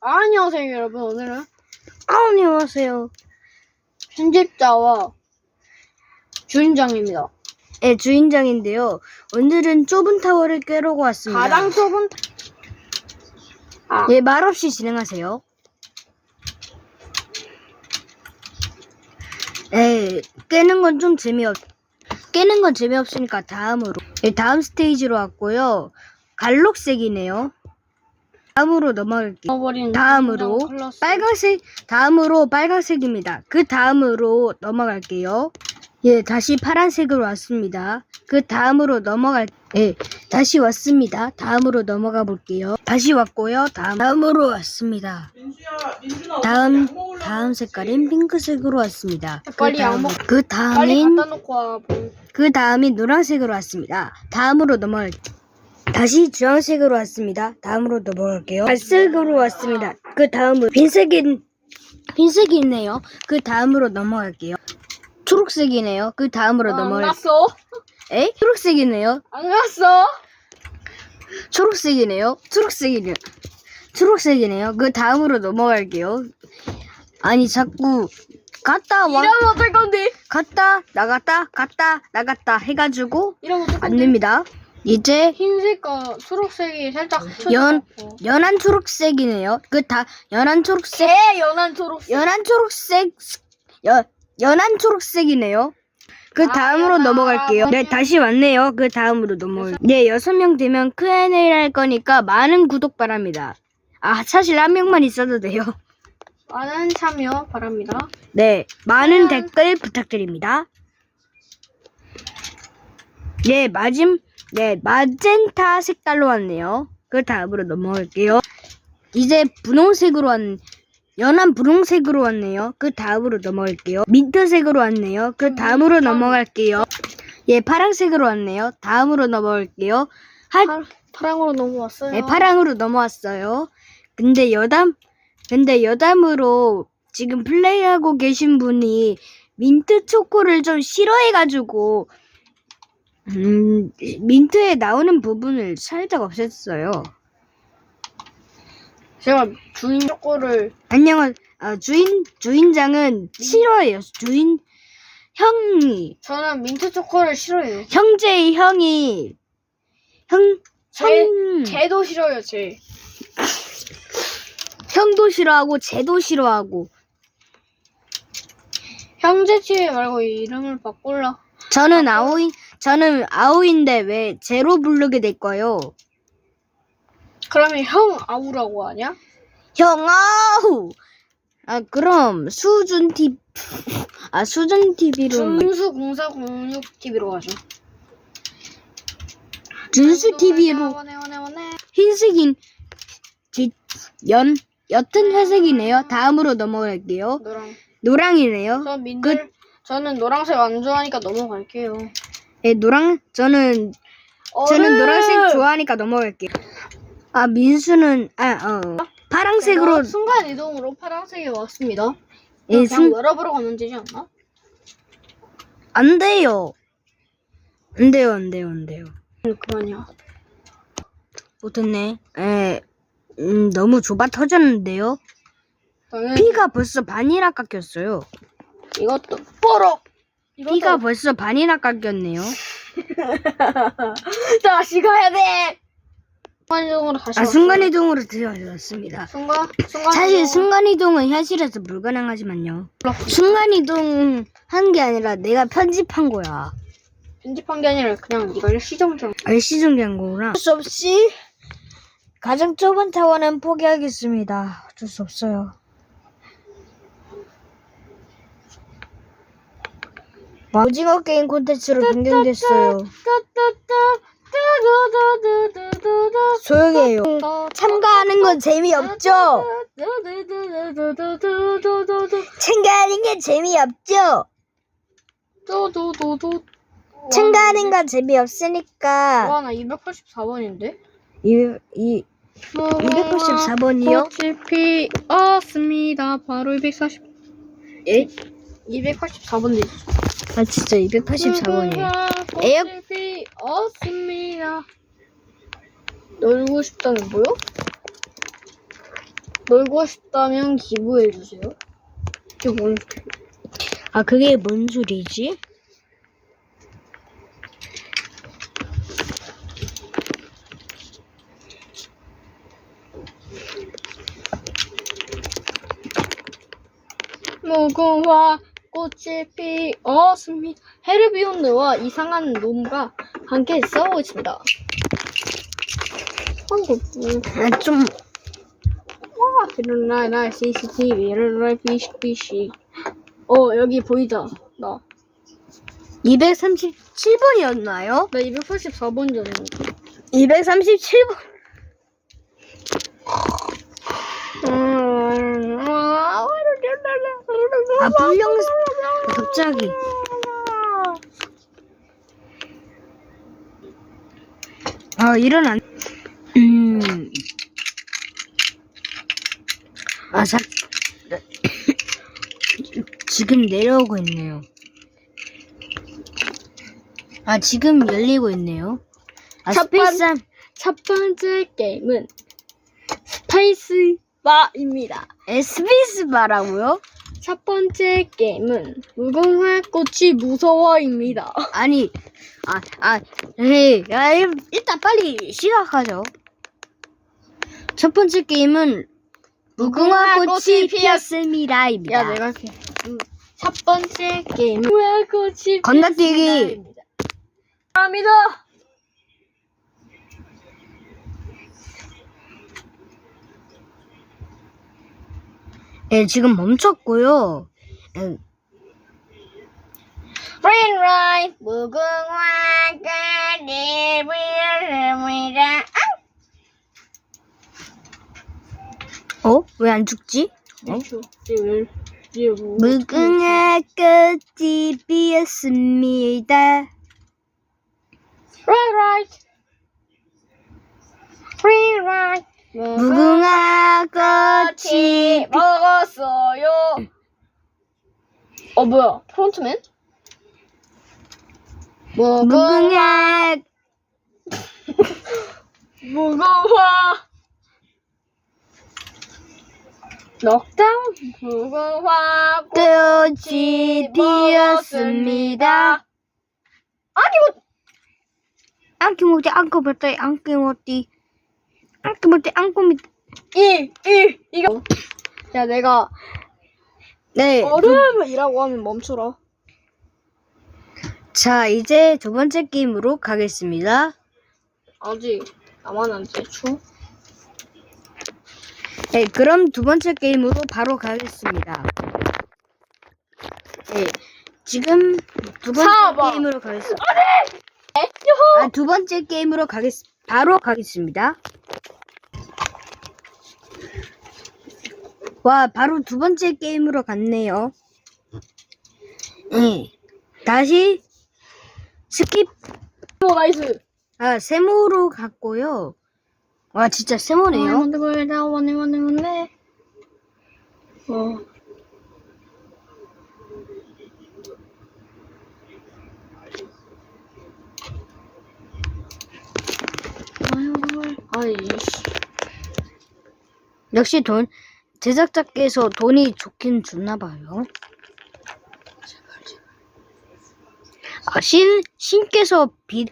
안녕하세요 여러분 오늘은 아, 안녕하세요. 편집자와 주인장입니다 네, 주인장인데요. 오늘은 좁은 타워를 깨려고 왔습니다. 가장 좁은 아 예, 말없이 진행하세요. 예, 깨는 건 좀 재미없, 깨는 건 재미없으니까 다음으로. 예, 다음 스테이지로 왔고요. 갈록색이네요. 다음으로 넘어갈게요. 다음으로. 빨강색, 다음으로 빨강색입니다. 그 다음으로 넘어갈게요. 예, 다시 파란색으로 왔습니다. 그 다음으로 넘어갈, 예, 다시 왔습니다. 다음으로 넘어가 볼게요. 다시 왔고요. 다음, 다음으로 왔습니다. 다음, 다음 색깔인 핑크색으로 왔습니다. 그 빨리 양 다음, 먹- 그 빨리 다음인, 갖다 놓고 와 그 다음이 노란색으로 왔습니다. 다음으로 넘어갈 다시 주황색으로 왔습니다. 다음으로 넘어갈게요. 갈색으로 왔습니다. 그 다음은 빈색인 빈색이 있네요. 그 다음으로 넘어갈게요. 초록색이네요. 그 다음으로 안 넘어갈 갔어 에? 초록색이네요. 안 갔어 초록색이네요. 초록색이네요. 초록색이네요. 그 다음으로 넘어갈게요. 아니 자꾸 갔다 와 이러면 어떨 건데 갔다 나갔다 갔다 나갔다 해가지고 이러면 어떨 안 건데 됩니다. 이제 흰색과 초록색이 살짝 연- 흩어져갖고. 연한 초록색이네요. 그 다 연한 초록색 개 연한 초록색 연한 초록색 연 연한 초록색이네요. 그 아, 다음으로 연한. 넘어갈게요. 네, 다시 왔네요. 그 다음으로 넘어갈. 네, 여섯 명 되면 Q&A 할 거니까 많은 구독 바랍니다. 아, 사실 한 명만 있어도 돼요. 많은 참여 바랍니다 네, 많은 음. 댓글 부탁드립니다. 네, 마짐, 네, 마젠타 색깔로 왔네요. 그 다음으로 넘어갈게요. 이제 분홍색으로 왔, 연한 분홍색으로 왔네요. 그 다음으로 넘어갈게요. 민트색으로 왔네요. 그 다음으로 넘어갈게요. 예, 파란색으로 왔네요. 다음으로 넘어갈게요. 하, 파, 파랑으로 넘어왔어요 네, 파랑으로 넘어왔어요. 근데 여담, 근데 여담으로 지금 플레이하고 계신 분이 민트 초코를 좀 싫어해가지고, 음, 민트에 나오는 부분을 살짝 없앴어요. 제가 주인 초코를 안녕하, 아, 주인, 주인장은 싫어해요. 주인, 형이, 저는 민트 초코를 싫어해요. 형제의 형이, 형, 제, 형, 쟤도 싫어요 쟤 형도 싫어하고, 쟤도 싫어하고, 형제 팀 말고 이름을 바꿀라. 저는 아오이, 저는 아오인데 왜 제로 부르게 될까요? 그러면 형 아우라고 하냐? 형 아우! 아, 그럼 수준 TV, 아, 수준 TV로, 준수 공사 공육 TV로 가죠 준수 TV로 원해 원해 원해 흰색인, 뒷, 연, 옅은 회색이네요. 다음으로 넘어갈게요. 노랑 노랑이네요. 저 민들 저는 노랑색 안 좋아하니까 넘어갈게요 네, 노랑, 저는, 저는! 노란색 좋아하니까 넘어갈게요. 아, 민수는, 아, 어, 파랑색으로, 제가 순간 이동으로 파란색에 왔습니다 예, 그냥 순, 열어보러 가면 되지 않나? 안 돼요. 안 돼요, 안 돼요, 안 돼요. 음, 그만이야 못했네. 에, 음, 너무 좁아 터졌는데요. 저는 피가 벌써 반이나 깎였어요. 이것도 뽀록 피가 벌써 반이나 깎였네요. 다시 가야 돼 순간이동으로 다시 아, 왔어요. 순간이동으로 들어왔습니다. 순간 순간 사실 순간이동은 현실에서 불가능하지만요. 순간이동 한 게 아니라 내가 편집한 거야. 편집한 게 아니라 그냥 네가 일시정정 일시정지한 거구나. 어쩔 수 없이 가장 좁은 타워는 포기하겠습니다. 어쩔 수 없어요. 오징어 게임 콘텐츠로 변경됐어요. 조용히 해요. 참가하는 건 재미없죠? 참가하는 게 재미없죠? 참가하는 건 재미없으니까 와 나 284번인데 이, 이 284번 이요? 꽃이 피었습니다 바로 240 예? 284번 되지 아 진짜 284번이에요. 에요? 꽃이 피었습니다 놀고 싶다는 뭐요? 놀고 싶다면 기부해 주세요. 이게 뭔 소리야? 아, 그게 뭔 소리지? 무궁화 꽃이 피었습니다. 헤르비온느와 이상한 놈과 함께 싸우고 있습니다. 아, 좀, 와 일어나 나 CCTV 일어나 비식 비식. 어 여기 보이자 나. 237번이었나요? 나 284번 줬는데. 237번. 음, 아, 불량, 갑자기. 아, 일어난. 음. 아, 자. 지금 내려오고 있네요. 아, 지금 열리고 있네요. 아, 첫 번- 스페이스, 첫 번째 게임은 스페이스 바입니다. 스페이스 바라고요? 첫 번째 게임은 무궁화 꽃이 무서워입니다. 아니, 아, 아, 에이, 야, 일- 일단 빨리 시작하죠. 첫 번째 게임은 무궁화 꽃이 꽃이 피었- 피었습니다입니다. 야 내가 할게. 음, 첫 번째 게임은 무궁화 꽃이 건너뛰기. 피었습니다입니다. 갑니다. 예, 지금 멈췄고요. 예, Green Ride 무궁화 꽃이 피었습니다. 어? 왜 안 죽지? 어? 무궁화 꽃이 피었습니다. Green Ride 무궁화 꽃이 꽃이 먹었어요. 어 뭐야? 프론트맨? 무궁화 무궁화 무궁화 넉다운 무궁화 꽃이 피었습니다. 아니 뭐 안기모띠 안고버터 안기모띠 안기모띠 안고미 이, 이, 이거 야 내가 네. 얼음이라고 하면 멈춰라 자 이제 두 번째 게임으로 가겠습니다. 아직 나만 안 대충 네, 그럼 두 번째 게임으로 바로 가겠습니다. 네, 지금 두 번째 사번. 게임으로 가겠습니다. 아, 두 번째 게임으로 가겠, 바로 가겠습니다. 와, 바로 두 번째 게임으로 갔네요. 네, 다시 스킵, 오 나이스. 아, 세모로 갔고요. 와, 진짜 세모네요. 원래 원래 원래 원래 원래 어. 아이씨. 역시 돈, 제작자께서 돈이 좋긴 좋나봐요. 아, 신, 신께서 비,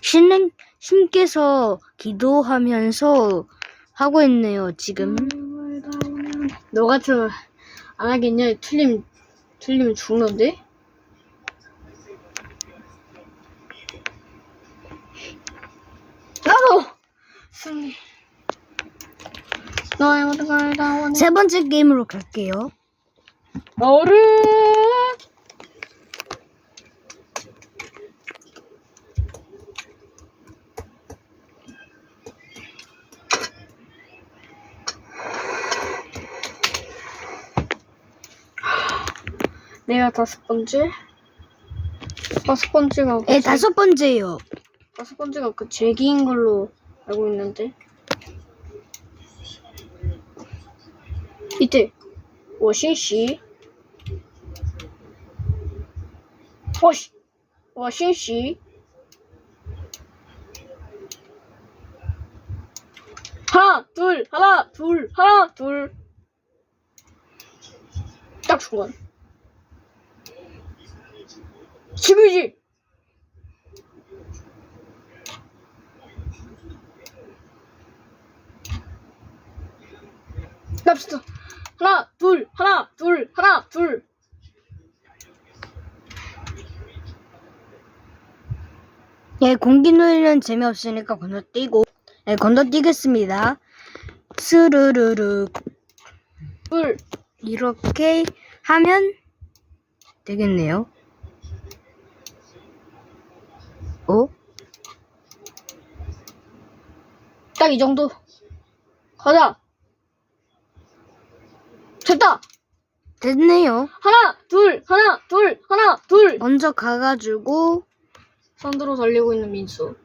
신, 신께서 기도하면서 하고 있네요, 지금. 너 같으면 안 하겠냐? 틀림 틀리면 죽는데? 나도 승리. 너의 모든 걸다 원해. 세 번째 게임으로 갈게요. 너를 내가 다섯 번째 다섯 번째가 예, 그 다섯 번째요. 다섯 번째가 그 제기인 걸로 알고 있는데 이때 我信息我我信息 하나, 둘, 하나, 둘, 하나, 둘. 딱 중간. 지그지. 갑시다. 하나, 둘, 하나, 둘, 하나, 둘. 예, 공기 누리는 재미없으니까 건너뛰고, 예, 건너뛰겠습니다. 스르르르. 둘. 이렇게 하면 되겠네요. 어? 딱 이 정도. 가자. 됐다. 됐네요. 하나, 둘, 하나, 둘, 하나, 둘. 먼저 가가지고, 선두로 달리고 있는 민수.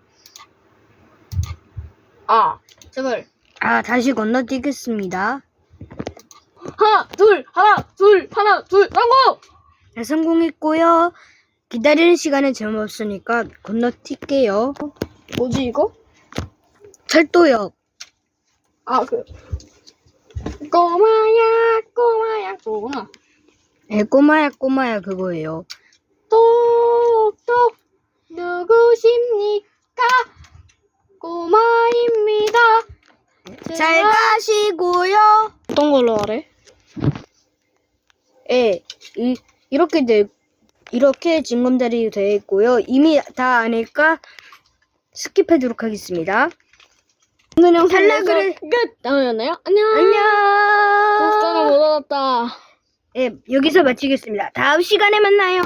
아, 제발. 아, 다시 건너뛰겠습니다. 하나, 둘, 하나, 둘, 하나, 둘, 성공! 네, 성공했고요. 기다리는 시간은 재미없으니까 건너뛸게요. 뭐지, 이거? 철도역. 아, 그. 꼬마야, 꼬마야, 그거구나. 네, 꼬마야, 꼬마야, 그거예요. 똑똑, 누구십니까? 꼬마입니다. 잘 가시고요. 어떤 걸로 하래? 예, 이, 이렇게 돼, 이렇게 징검다리 되어 있고요. 이미 다 아니까 스킵하도록 하겠습니다. 오늘 영상 탈락을 끝! 나오였나요? 안녕! 안녕! 못 얻었다. 예, 여기서 마치겠습니다. 다음 시간에 만나요.